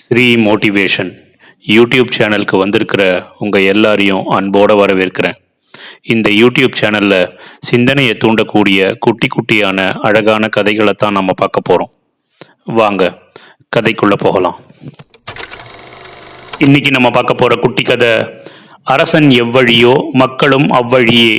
Sri motivation YouTube சேனலுக்கு வந்திருக்கிற உங்கள் எல்லாரையும் அன்போடு வரவேற்கிறேன். இந்த யூடியூப் சேனலில் சிந்தனையை தூண்டக்கூடிய குட்டி குட்டியான அழகான கதைகளை தான் நம்ம பார்க்க போகிறோம் வாங்க கதைக்குள்ளே போகலாம். இன்னைக்கு நம்ம பார்க்க போகிற குட்டி கதை அரசன் எவ்வழியோ மக்களும் அவ்வழியே.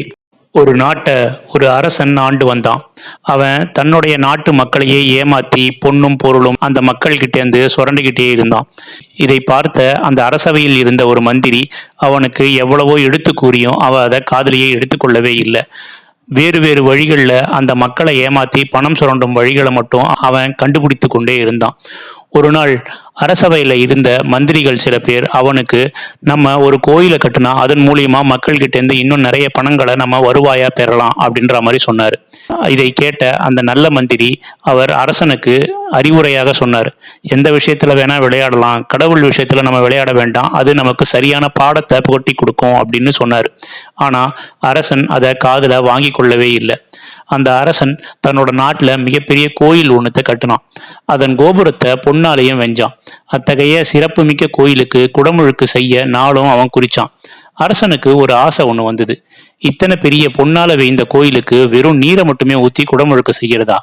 ஒரு நாட்டை ஒரு அரசன் ஆண்டு வந்தான். அவன் தன்னுடைய நாட்டு மக்களையே ஏமாத்தி பொன்னும் பொருளும் அந்த மக்கள்கிட்டேருந்து சுரண்டுகிட்டே இருந்தான். இதை பார்த்த அந்த அரசவையில் இருந்த ஒரு மந்திரி அவனுக்கு எவ்வளவோ எடுத்து கூறியும் அவன் அதை காதலியை எடுத்துக்கொள்ளவே இல்லை. வேறு வேறு வழிகளில் அந்த மக்களை ஏமாத்தி பணம் சுரண்டும் வழிகளை மட்டும் அவன் கண்டுபிடித்து கொண்டே இருந்தான். ஒரு நாள் அரசவையில் இருந்த மந்திரிகள் சில பேர் அவனுக்கு நம்ம ஒரு கோயிலை கட்டினா அதன் மூலியமா மக்கள்கிட்ட இருந்து இன்னும் நிறைய பணங்களை நம்ம வருவாயா பெறலாம் அப்படின்ற மாதிரி சொன்னார். இதை கேட்ட அந்த நல்ல மந்திரி அவர் அரசனுக்கு அறிவுரையாக சொன்னார். எந்த விஷயத்துல வேணா விளையாடலாம் கடவுள் விஷயத்துல நம்ம விளையாட வேண்டாம் அது நமக்கு சரியான பாடத்தை புகட்டி கொடுக்கும் அப்படின்னு சொன்னார். ஆனா அரசன் அதை காதில் வாங்கி கொள்ளவே இல்லை. அந்த அரசன் தன்னோட நாட்டில் மிகப்பெரிய கோயில் ஒன்றுத்தை கட்டினான். அதன் கோபுரத்தை பொன்னாலையும் வெஞ்சான். அத்தகைய சிறப்புமிக்க கோயிலுக்கு குடமுழுக்கு செய்ய நாளும் அவன் குறிச்சான். அரசனுக்கு ஒரு ஆசை ஒன்று வந்தது. இத்தனை பெரிய பொன்னால வேய்ந்த கோயிலுக்கு வெறும் நீரை மட்டுமே ஊற்றி குடமுழுக்கு செய்கிறதா?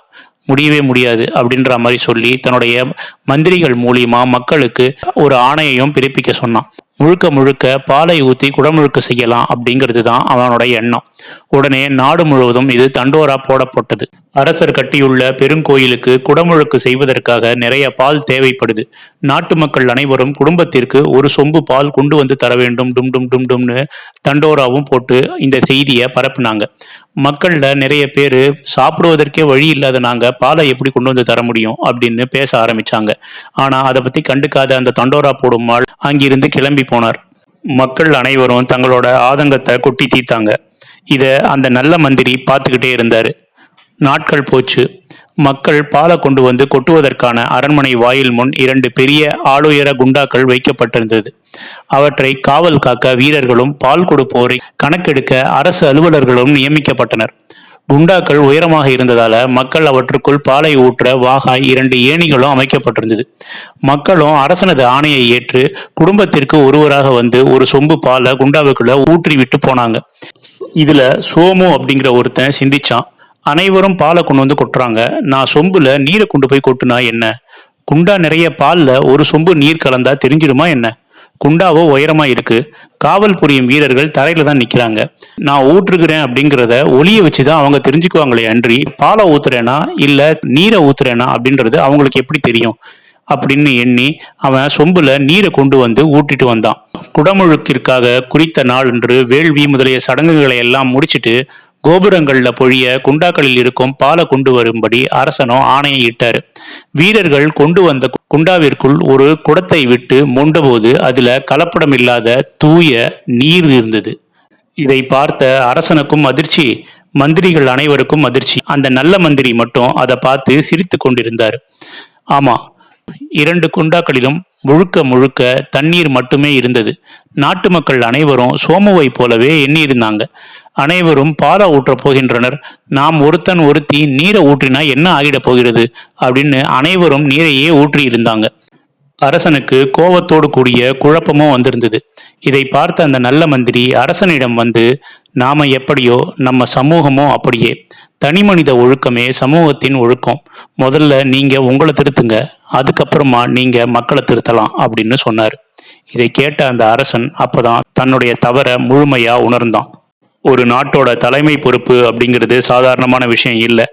முடியவே முடியாது அப்படின்ற மாதிரி சொல்லி தன்னுடைய மந்திரிகள் மூலியமா மக்களுக்கு ஒரு ஆணையையும் பிறப்பிக்க சொன்னான். முழுக்க முழுக்க பாலை ஊற்றி குடமுழுக்கு செய்யலாம் அப்படிங்கிறது தான் அவனோட எண்ணம். உடனே நாடு முழுவதும் இது தண்டோரா போடப்பட்டது. அரசர் கட்டியுள்ள பெருங்கோயிலுக்கு குடமுழுக்கு செய்வதற்காக நிறைய பால் தேவைப்படுது. நாட்டு மக்கள் அனைவரும் குடும்பத்திற்கு ஒரு சொம்பு பால் கொண்டு வந்து தர வேண்டும். டும் டும் டும் டும்னு தண்டோராவும் போட்டு இந்த செய்தியை பரப்புனாங்க. மக்கள்ல நிறைய பேர் சாப்பிடுவதற்கே வழி இல்லாத நாங்க பாலை எப்படி கொண்டு வந்து தர முடியும் அப்படின்னு பேச ஆரம்பிச்சாங்க. ஆனா அதை பத்தி கண்டுக்காத அந்த தண்டோரா போடும் ஆள் அங்கிருந்து கிளம்பி போனார். மக்கள் அனைவரும் தங்களோட ஆதங்கத்தை கொட்டி தீத்தாங்க இதை அந்த நல்ல மந்திரி பார்த்துக்கிட்டே இருந்தார். நாட்கள் போச்சு. மக்கள் பாலை கொண்டு வந்து கொட்டுவதற்கான அரண்மனை வாயில் முன் இரண்டு பெரிய ஆளுயர குண்டாக்கள் வைக்கப்பட்டிருந்தது. அவற்றை காவல் காக்க வீரர்களும் பால் கொடுப்போரை கணக்கெடுக்க அரசு அலுவலர்களும் நியமிக்கப்பட்டனர். குண்டாக்கள் உயரமாக இருந்ததால மக்கள் அவற்றுக்குள் பாலை ஊற்ற வாகாய் இரண்டு ஏணிகளும் அமைக்கப்பட்டிருந்தது. மக்களும் அரசனது ஆணையை ஏற்று குடும்பத்திற்கு ஒருவராக வந்து ஒரு சொம்பு பாலை குண்டாவுக்குள்ள ஊற்றி விட்டு போனாங்க. இதுல சோமு அப்படிங்கிற ஒருத்தன் சிந்திச்சான். அனைவரும் பாலை கொண்டு வந்து கொட்டுறாங்க. நான் சொம்புல நீரை கொண்டு போய் கொட்டுனா என்ன? குண்டா நிறைய பால்ல ஒரு சொம்பு நீர் கலந்தா தெரிஞ்சிடுமா என்ன? குண்டாவோ உயரமா இருக்கு. காவல் புரியும் வீரர்கள் தரையில தான் நிக்கிறாங்க. நான் ஊற்றுகிறேன் அப்படிங்கிறத ஒளிய வச்சுதான் அவங்க தெரிஞ்சுக்குவாங்களே அன்றி பாலை ஊத்துறேனா இல்ல நீரை ஊத்துறேனா அப்படின்றது அவங்களுக்கு எப்படி தெரியும்? அப்படின்னு எண்ணி அவன் சொம்புல நீரை கொண்டு வந்து ஊட்டிட்டு வந்தான். குடமுழுக்கிற்காக குறித்த நாள் என்று வேள்வி முதலிய சடங்குகளை எல்லாம் முடிச்சிட்டு கோபுரங்கள்ல பொழிய குண்டாக்களில் இருக்கும் பாலை கொண்டு வரும்படி அரசனோ ஆணையை வீரர்கள் கொண்டு வந்த குண்டாவிற்குள் ஒரு குடத்தை விட்டு மொண்டபோது அதுல கலப்படம் இல்லாத தூய நீர் இருந்தது. இதை பார்த்த அரசனுக்கும் அதிர்ச்சி மந்திரிகள் அனைவருக்கும் அதிர்ச்சி. அந்த நல்ல மந்திரி மட்டும் அதை பார்த்து சிரித்து கொண்டிருந்தார். ஆமா இரண்டு குண்டாக்களிலும் முழுக்க முழுக்க தண்ணீர் மட்டுமே இருந்தது. நாட்டு மக்கள் அனைவரும் சோமுவை போலவே எண்ணியிருந்தாங்க. அனைவரும் பாலை ஊற்றப் போகின்றனர். நாம் ஒருத்தன் ஒருத்தி நீரை ஊற்றினா என்ன ஆகிடப் போகிறது? அப்படின்னு அனைவரும் நீரையே ஊற்றி இருந்தாங்க. அரசனுக்கு கோபத்தோடு கூடிய குழப்பமும் வந்திருந்தது. இதை பார்த்த அந்த நல்ல மந்திரி அரசனிடம் வந்து நாம எப்படியோ நம்ம சமூகமோ அப்படியே. தனி மனித ஒழுக்கமே சமூகத்தின் ஒழுக்கம். முதல்ல நீங்க உங்களை திருத்துங்க. அதுக்கப்புறமா நீங்க மக்களை திருத்தலாம் அப்படின்னு சொன்னார். இதை கேட்ட அந்த அரசன் அப்பதான் தன்னுடைய தவற முழுமையா உணர்ந்தான். ஒரு நாட்டோட தலைமை பொறுப்பு அப்படிங்கிறது சாதாரணமான விஷயம் இல்லை.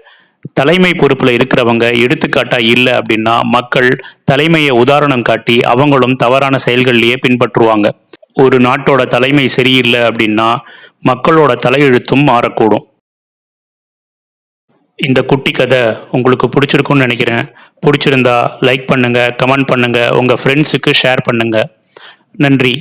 தலைமை பொறுப்பில் இருக்கிறவங்க எடுத்துக்காட்டா இல்லை அப்படின்னா மக்கள் தலைமையை உதாரணம் காட்டி அவங்களும் தவறான செயல்கள்லேயே பின்பற்றுவாங்க. ஒரு நாட்டோட தலைமை சரியில்லை அப்படின்னா மக்களோட தலையெழுத்தும் மாறக்கூடும். இந்த குட்டி கதை உங்களுக்கு பிடிச்சிருக்கும்னு நினைக்கிறேன். பிடிச்சிருந்தா லைக் பண்ணுங்கள் கமெண்ட் பண்ணுங்கள் உங்கள் ஃப்ரெண்ட்ஸுக்கு ஷேர் பண்ணுங்கள் நன்றி.